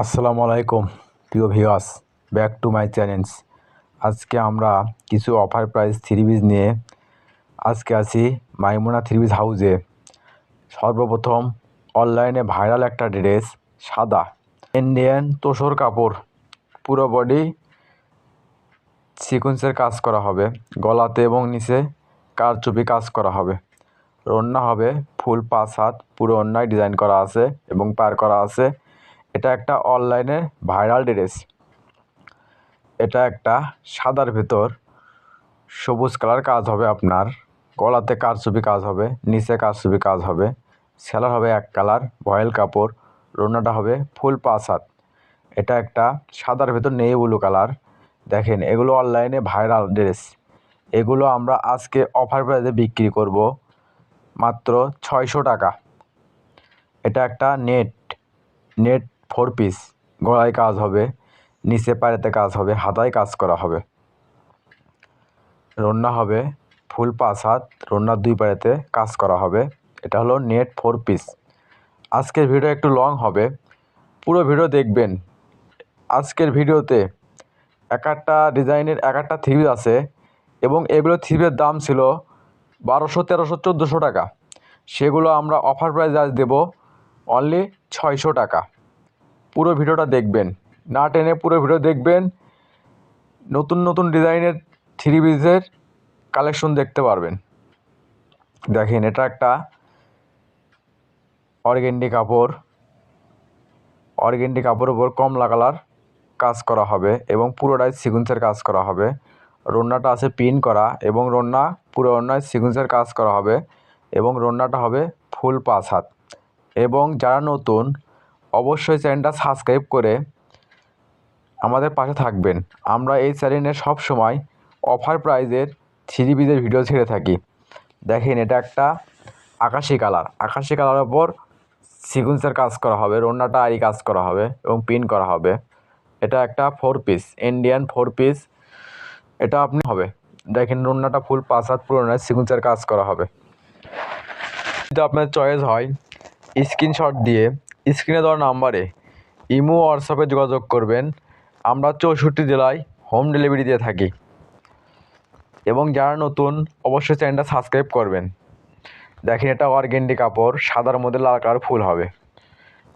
আসসালামু আলাইকুম, প্রিয় viewers, back to my channels আজকে আমরা কিছু অফার প্রাইস থ্রি পিস নিয়ে আজকে আছি মাইমুনা থ্রি হাউসে সর্বপ্রথম অনলাইনে ভাইরাল একটা ড্রেস সাদা। ইন্ডিয়ান তোষর কাপড়, পুরো বডি সিকোয়েন্সের কাজ করা হবে। গলাতে এবং নিচে কারচুপি কাজ করা হবে। ওড়না হবে, ফুল পাঁচ হাত, পুরো অন্যায় ডিজাইন করা আছে এবং পার করা আছে। এটা একটা অনলাইনে ভাইরাল ড্রেস এটা একটা সাদার ভেতর সবুজ কালার কাজ হবে আপনার। গলাতে কারচুপি কাজ হবে, নিচে কারচুপি কাজ হবে। সেলার হবে এক কালার ভয়েল কাপড়। রোনাটা হবে ফুল পাঁচ হাত। এটা একটা সাদার ভেতর নেই ব্লু কালার দেখেন, এগুলো অনলাইনে ভাইরাল ড্রেস এগুলো আমরা আজকে অফার প্রাইসে বিক্রি করব মাত্র ছয়শো টাকা। এটা একটা নেট নেট ফোর পিস গলায় কাজ হবে, নিচে পায়েতে কাজ হবে, হাতায় কাজ করা হবে। রন্না হবে, ফুল পাঁচ হাত রন্নার দুই পায়েতে কাজ করা হবে। এটা হলো নেট ফোর পিস আজকের ভিডিও একটু লং হবে। পুরো ভিডিও দেখবেন। আজকের ভিডিওতে এক একটা ডিজাইনের এক একটা থ্রি আছে এবং এগুলো থ্রিপের দাম ছিল বারোশো, তেরোশো, চোদ্দোশো টাকা। সেগুলো আমরা অফার প্রাইস আজ দেবো অনলি ছয়শো টাকা। পুরো ভিডিওটা দেখবেন। না টেনে পুরো ভিডিও দেখবেন। নতুন নতুন ডিজাইনের থ্রি পিসের কালেকশন দেখতে পারবেন। দেখেন, এটা একটা অর্গেন্ডি কাপড়। অর্গেন্ডি কাপড়ের উপর কমলা কালার কাজ করা হবে এবং পুরোটাই সিকুয়েন্সের কাজ করা হবে। রন্নাটা আছে পিন করা এবং রন্না পুরো রন্নায় সিকুয়েন্সের কাজ করা হবে এবং রন্নাটা হবে ফুল পাঁচ হাত। এবং যারা নতুন অবশ্যই চ্যানেলটা সাবস্ক্রাইব করে আমাদের পাশে থাকবেন। আমরা এই চ্যানেলে সব সময় অফার প্রাইজের থ্রি পিসের ভিডিও ছেড়ে থাকি। দেখেন, এটা একটা আকাশি কালার আকাশি কালারের ওপর সিকুয়েন্সের কাজ করা হবে, রন্নাটা আরি কাজ করা হবে এবং পিন করা হবে। এটা একটা four piece Indian four piece এটা আপনি হবে। দেখেন, রন্নাটা ফুল পাঁচ হাত পুরোনো সিকুয়েন্সের কাজ করা হবে। যদি আপনার চয়েস হয় স্ক্রিনশট দিয়ে স্ক্রিনে দেওয়া নাম্বারে ইমো, হোয়াটসঅ্যাপে যোগাযোগ করবেন। আমরা চৌষট্টি জেলায় হোম ডেলিভারি দিয়ে থাকি। এবং যারা নতুন, অবশ্যই চ্যানেলটা সাবস্ক্রাইব করবেন। দেখেন এটা অর্গেন্ডি কাপড়, সাদার মধ্যে লাল কালার ফুল হবে।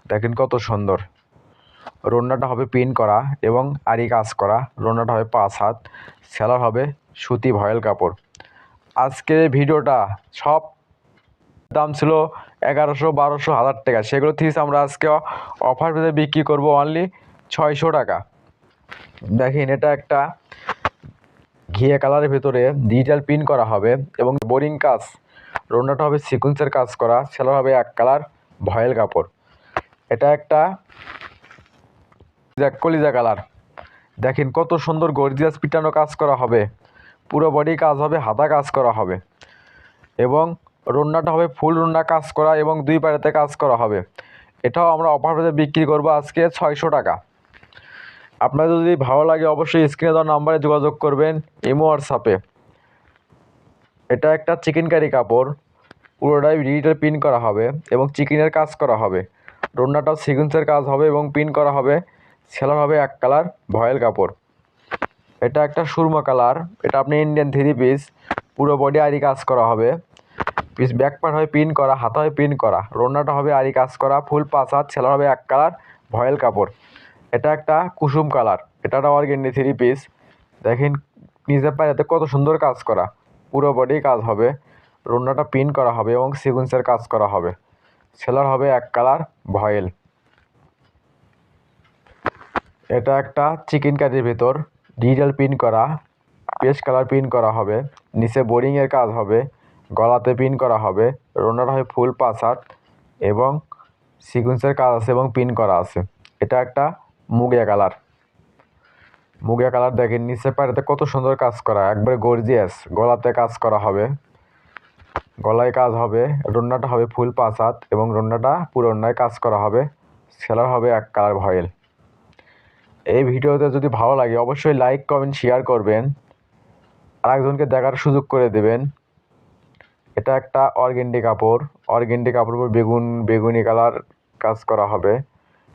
দেখেন কত সুন্দর। রন্নাটা হবে পিন করা এবং আরি কাজ করা। রন্নাটা হবে পাঁচ হাত। সেলার হবে সুতি ভয়েল কাপড়। আজকের ভিডিওটা সব দাম ছিল এগারোশো, বারোশো, হাজার টাকা। সেগুলো থিস আমরা আজকে অফার পেতে বিক্রি করব অনলি ছয়শো টাকা। দেখেন, এটা একটা ঘিয়ে কালারের ভেতরে ডিজিটাল প্রিন্ট করা হবে এবং বোরিং কাজ। রোনাটা হবে সিকুয়েন্সের কাজ করা, সেলার হবে এক কালার ভয়েল কাপড়। এটা একটা কলিজা কালার দেখেন, কত সুন্দর গর্জিয়াস পিটানো কাজ করা হবে। পুরো বডি কাজ হবে, হাতা কাজ করা হবে। এবং রন্নাটা হবে ফুল রন্না কাজ করা এবং দুই পাড়াতে কাজ করা হবে। এটাও আমরা অফার পেতে বিক্রি করব আজকে ছয়শো টাকা। আপনার যদি ভালো লাগে অবশ্যই স্ক্রিনে দেওয়া নাম্বারে যোগাযোগ করবেন, ইমো, হোয়াটসঅ্যাপে। এটা একটা চিকেন কারি কাপড়, পুরোটাই ডিজিটাল পিন করা হবে এবং চিকেনের কাজ করা হবে। রন্নাটাও সিকুয়েন্সের কাজ হবে এবং পিন করা হবে, সেলার হবে এক কালার ভয়েল কাপড়। এটা একটা সুরমা কালার, এটা আপনি ইন্ডিয়ান থ্রি পিস, পুরো বডি আরি কাজ করা হবে। পিস ব্যাক হয় পিন করা, হাতা হয় পিন করা রন্নাটা হবে আরি কাজ করা, ফুল হাত সেলার হবে এক কালার, ভয়েল কাপড়। এটা একটা কুসুম কালার এটা অর্গেন্ডি থ্রি পিস দেখেন, নিজের পায়েতে কত সুন্দর কাজ করা, পুরো বডি কাজ হবে, রোনাটা পিন করা হবে এবং সিকুয়েন্সের কাজ করা হবে। সেলার হবে এক কালার, ভয়েল। এটা একটা চিকেন কারির ভেতর ডিজিটাল পিন করা পেস্ট কালার পিন করা হবে, নিচে বোরিংয়ের কাজ হবে। গলাতে পিন করা হবে। রোনাটা হয় ফুল পাঁচ এবং সিকুয়েন্সের কাজ আছে এবং পিন করা আছে। এটা একটা মুগিয়া কালার মুগিয়া কালার দেখেন, নিচে পাড়াতে কত সুন্দর কাজ করা, একবারে গর্জিয়াস গলাতে কাজ করা হবে। গলায় কাজ হবে রন্নাটা হবে ফুল পাঁচ এবং রন্নাটা অন্যায় কাজ করা হবে। সেলার হবে এক কালার ভয়েল। এই ভিডিওতে যদি ভালো লাগে, অবশ্যই লাইক কমেন্ট শেয়ার করবেন। আরেকজনকে দেখার সুযোগ করে দেবেন। এটা একটা অর্গেন্ডি কাপড়। অর্গেন্ডি কাপড় উপর বেগুন, বেগুনি কালার কাজ করা হবে।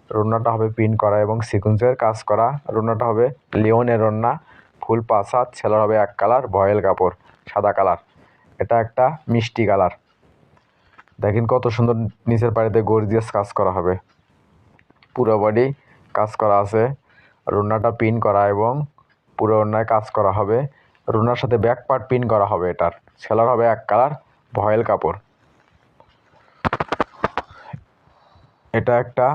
রোনাটা হবে পিন করা এবং সিকুন্সের কাজ করা। রোনাটা হবে লিওনের রন্না। ফুল হাত ছেলার হবে এক কালার, ভয়েল কাপড়, সাদা কালার। এটা একটা মিষ্টি কালার। দেখেন কত সুন্দর নিচের পাড়িতে গর্জিয়াস কাজ করা হবে। পুরো বডি কাজ করা আছে। রুনাটা পিন করা এবং পুরো অন্যায় কাজ করা হবে। রুনার সাথে ব্যাক পার্ট পিন করা হবে এটার। সেলার হবে এক কালার ভয়েল কাপড়। এটা একটা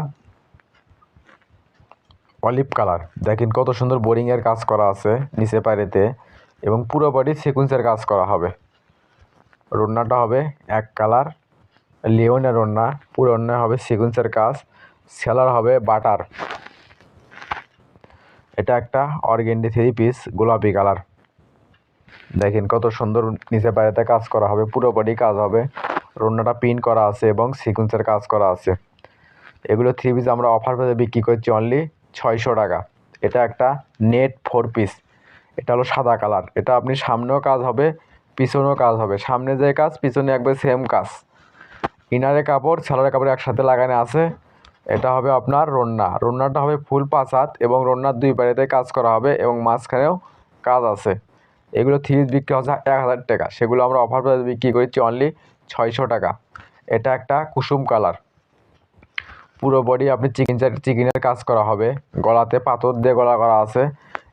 অলিভ কালার। দেখেন কত সুন্দর বোরিংয়ের কাজ করা আছে নিচে পাড়িতে এবং পুরো বডি সিকুয়েন্সের কাজ করা হবে। রন্নাটা হবে এক কালার লিওনের রন্না। পুরো অন্যায় হবে সিকুয়েন্সের কাজ। সেলার হবে বাটার এটা একটা অর্গেন্ডি থ্রি পিস গোলাপি কালার। দেখেন কত সুন্দর নিচে পায়েতে কাজ করা হবে, পুরো বডি কাজ হবে। রন্নাটা পিন করা আছে এবং সিকুয়েন্সের কাজ করা আছে। এগুলো থ্রি পিস আমরা অফার পেতে বিক্রি করছি অনলি ছয়শো টাকা। এটা একটা নেট ফোর পিস এটা হলো সাদা কালার এটা আপনি সামনেও কাজ হবে, পিছনেও কাজ হবে। সামনে যে কাজ, পিছনে একবার সেম কাজ। ইনারে কাপড় সেলারের কাপড় একসাথে লাগানো আছে। এটা হবে আপনার রন্না। রন্নাটা হবে ফুল পাঁচ হাত এবং রন্নার দুই পাড়িতে কাজ করা হবে এবং মাঝখানেও কাজ আছে। এগুলো থ্রি পিস বিক্রি হচ্ছে এক হাজার টাকা। সেগুলো আমরা অফার প্রাইসে বিক্রি করছি অনলি ছয়শো টাকা। এটা একটা কুসুম কালার পুরো বডি আপনি চিকেন চিকেনের কাজ করা হবে। গলাতে পাথর দিয়ে গলা করা আছে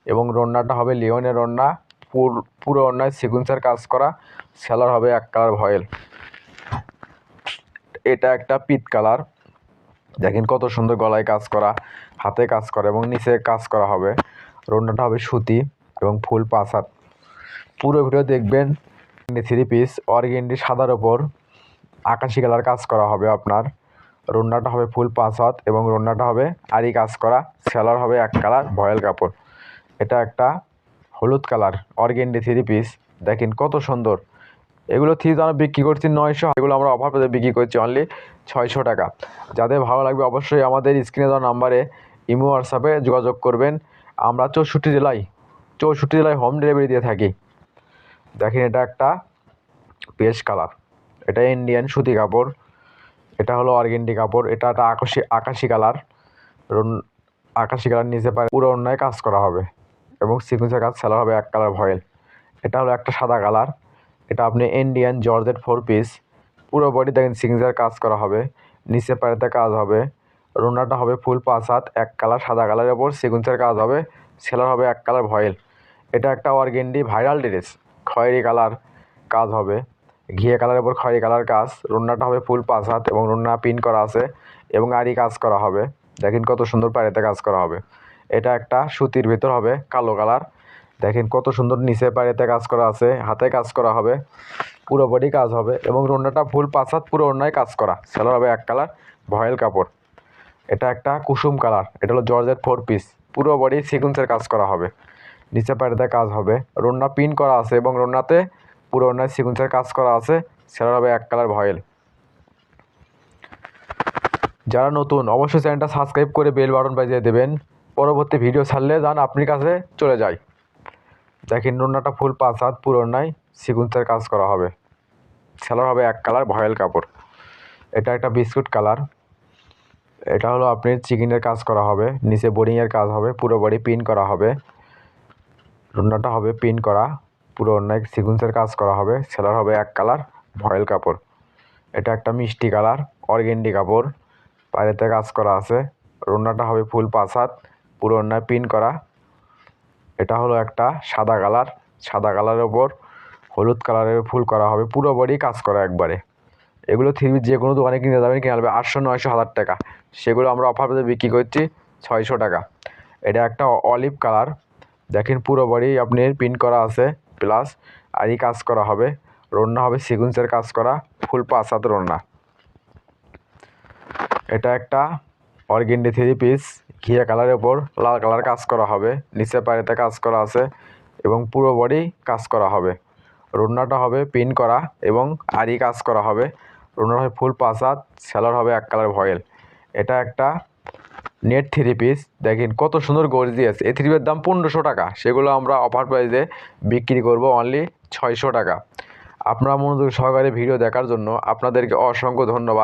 এবং রন্নাটা হবে লিওনের রন্না পুর- পুরো অন্যায় সিকুয়েন্সের কাজ করা। সেলার হবে এক কালার ভয়েল। এটা একটা পিত কালার দেখেন কত সুন্দর গলায় কাজ করা, হাতে কাজ করা এবং নিচে কাজ করা হবে। রন্নাটা হবে সুতি এবং ফুল পাঁচ পুরো ভিডিও দেখবেন। থ্রি পিস অর্গেন্ডি সাদার ওপর। আকাশি কালার কাজ করা হবে আপনার। রন্নাটা হবে ফুল পাঁচ হাত এবং রন্নাটা হবে আরি কাজ করা। সেলার হবে এক কালার ভয়েল কাপড়। এটা একটা হলুদ কালার অর্গেন্ডি থ্রি পিস দেখেন কত সুন্দর। এগুলো থ্রি আমরা বিক্রি করছি নয়শো। এগুলো আমরা অফার পেতে বিক্রি করছি অনলি ছয়শো টাকা। যাদের ভালো লাগবে অবশ্যই আমাদের স্ক্রিনে দেওয়া নাম্বারে ইমো হোয়াটসঅ্যাপে যোগাযোগ করবেন। আমরা চৌষট্টি জেলায় চৌষট্টি জেলায় হোম ডেলিভারি দিয়ে থাকি। দেখেন এটা একটা পেশ কালার। এটা ইন্ডিয়ান সুতি কাপড়, এটা হলো অর্গেন্ডি কাপড়, এটা একটা আকাশি আকাশি কালার। আকাশি কালার নিচে পারে, পুরো অন্যায় কাজ করা হবে এবং সিকুয়েন্সের কাজ সেলার হবে এক কালার ভয়েল। এটা হলো একটা সাদা কালার, এটা আপনি ইন্ডিয়ান জর্জেট ফোর পিস পুরো বডি দেখেন সিকুয়েন্সের কাজ করা হবে, নিচে পাড়েতে কাজ হবে, রোনাটা হবে ফুল পাঁচ হাত, এক কালার সাদা কালারের ওপর সিকুয়েন্সের কাজ হবে সেলার হবে এক কালার ভয়েল। এটা একটা অর্গেন্ডি ভাইরাল ড্রেস খয়েরি কালার কাজ হবে। ঘিয়ে কালারের উপর খয়েরি কালার কাজ। রুন্নাটা হবে ফুল পাঁচ হাত এবং রুন্না পিন করা আছে এবং আরই কাজ করা হবে। দেখেন কত সুন্দর পাড়িতে কাজ করা হবে। এটা একটা সুতির ভিতর হবে, কালো কালার। দেখেন কত সুন্দর নিচে পাড়িতে কাজ করা আছে, হাতে কাজ করা হবে, পুরো বডি কাজ হবে এবং রুন্নাটা ফুল পাঁচ হাত পুরো অন্যায় কাজ করা। সেলার হবে এক কালার, ভয়েল কাপড়। এটা একটা কুসুম কালার, এটা হলো জর্জের ফোর পিস। পুরো বডি সিকুয়েন্সের কাজ করা হবে। নিচে পাড়িতে কাজ হবে। রন্না পিন করা আছে এবং রন্নাতে পুরো অন্যায় সিকুয়েন্সের কাজ করা আছে সেটা হবে এক কালার ভয়েল। যারা নতুন, অবশ্যই চ্যানেলটা সাবস্ক্রাইব করে বেল বাটন বাজিয়ে দেবেন। পরবর্তী ভিডিও ছাড়লে যান, আপনি কাছে চলে যায় দেখেন রন্নাটা ফুল পাঁচ হাত পুরো অন্যায় সিকুয়েন্সের কাজ করা হবে। সেলার হবে এক কালার ভয়েল কাপড়। এটা একটা বিস্কুট কালার এটা হলো আপনি চিকেনের কাজ করা হবে, নিচে বোরিংয়ের কাজ হবে, পুরো বডি পিন করা হবে। রুন্নাটা হবে পিন করা, পুরো অনেক সিকুয়েন্সের কাজ করা হবে। সেলার হবে এক কালার, ভয়েল কাপড়। এটা একটা মিষ্টি কালার, অর্গেন্ডি কাপড়। বাইরেতে কাজ করা আছে। রুন্নাটা হবে ফুল পাঁচ পুরো অন্যায় পিন করা। এটা হলো একটা সাদা কালার, সাদা কালারের ওপর হলুদ কালারের ফুল করা হবে। পুরো বডি কাজ করা একবারে। এগুলো থ্রি যে কোনো দোকানে কিনে যাবেন, কিনে আনবে আটশো, নয়শো, হাজার টাকা। সেগুলো আমরা অফার পেতে বিক্রি করছি ছয়শো টাকা। এটা একটা অলিভ কালার দেখেন পুরো বডি আপনার প্রিন্ট করা আছে প্লাস আরই কাজ করা হবে। রন্না হবে সিকুয়েন্সের কাজ করা ফুল পাঁচ হাত রন্না। এটা একটা অর্গেন্ডি থ্রি পিস ঘিয়া কালারের ওপর লাল কালার কাজ করা হবে, নিচে পায়েতে কাজ করা আছে, এবং পুরো বডি কাজ করা হবে। রন্নাটা হবে পিন করা এবং আরই কাজ করা হবে। রন্নার হবে ফুল পাঁচ হাত সেলার হবে এক কালার ভয়েল। এটা একটা নেট থ্রি পিস দেখেন কত সুন্দর গর্জিয়াস এই থ্রি পিসের দাম পনেরোশো টাকা। সেগুলো আমরা অফার প্রাইসে বিক্রি করব অনলি ছয়শো টাকা। আপনারা মনোযোগ সহকারে ভিডিও দেখার জন্য আপনাদেরকে অসংখ্য ধন্যবাদ।